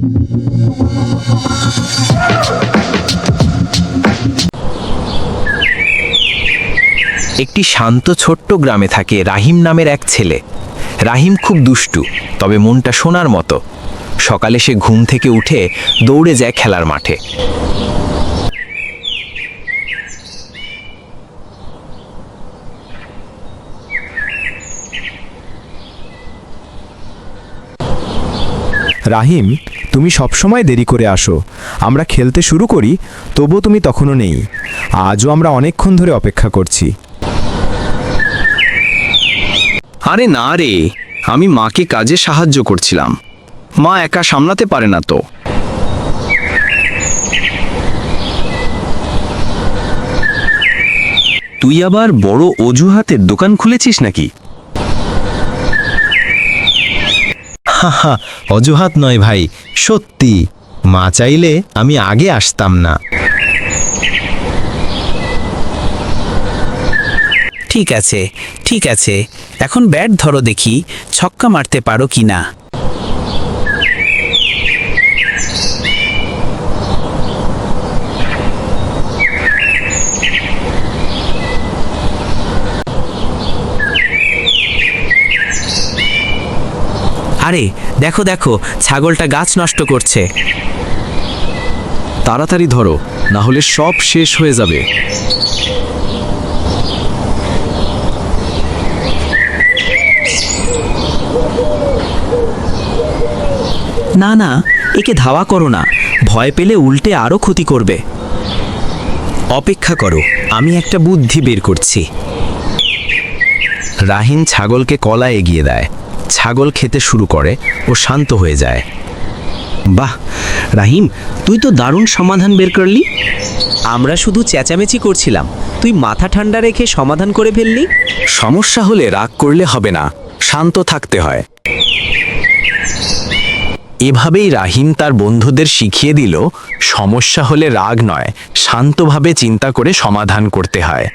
একটি শান্ত ছোট্ট গ্রামে থাকে রাহিম নামের এক ছেলে। রাহিম খুব দুষ্টু, তবে মনটা সোনার মতো। সকালে সে ঘুম থেকে উঠে দৌড়ে যায় খেলার মাঠে। রাহিম, তুমি সবসময় দেরি করে আসো। আমরা খেলতে শুরু করি, তবুও তুমি তখনও নেই। আজও আমরা অনেকক্ষণ ধরে অপেক্ষা করছি। আরে না রে, আমি মাকে কাজে সাহায্য করছিলাম। মা একা সামলাতে পারে না তো। তুই আবার বড় অজুহাতের দোকান খুলেছিস নাকি? হাহা, অজুহাত নয় ভাই, সত্যি। মা চাইলে আমি আগে আসতাম না। ঠিক আছে ঠিক আছে, এখন ব্যাট ধরো দেখি, ছক্কা মারতে পারো কি না আরে দেখো দেখো ছাগলটা গাছ নষ্ট করছে। তাড়াতাড়ি ধরো না হলে সব শেষ হয়ে যাবে। না না একে ধাওয়া করো না। ভয় পেলে উল্টে আরও ক্ষতি করবে। অপেক্ষা করো আমি একটা বুদ্ধি বের করছি। রাহিন ছাগলকে কলা এগিয়ে দেয়। ছাগল খেতে শুরু করে ও শান্ত হয়ে যায়। বাহ, রাহিম, তুই তো দারুণ সমাধান বের করলি। আমরা শুধু চেঁচামেচি করছিলাম। তুই মাথা ঠান্ডা রেখে সমাধান করে ফেললি। সমস্যা হলে রাগ করলে হবে না। শান্ত থাকতে হয়। এভাবেই রাহিম তার বন্ধুদের শিখিয়ে দিল, সমস্যা হলে রাগ নয়, শান্তভাবে চিন্তা করে সমাধান করতে হয়।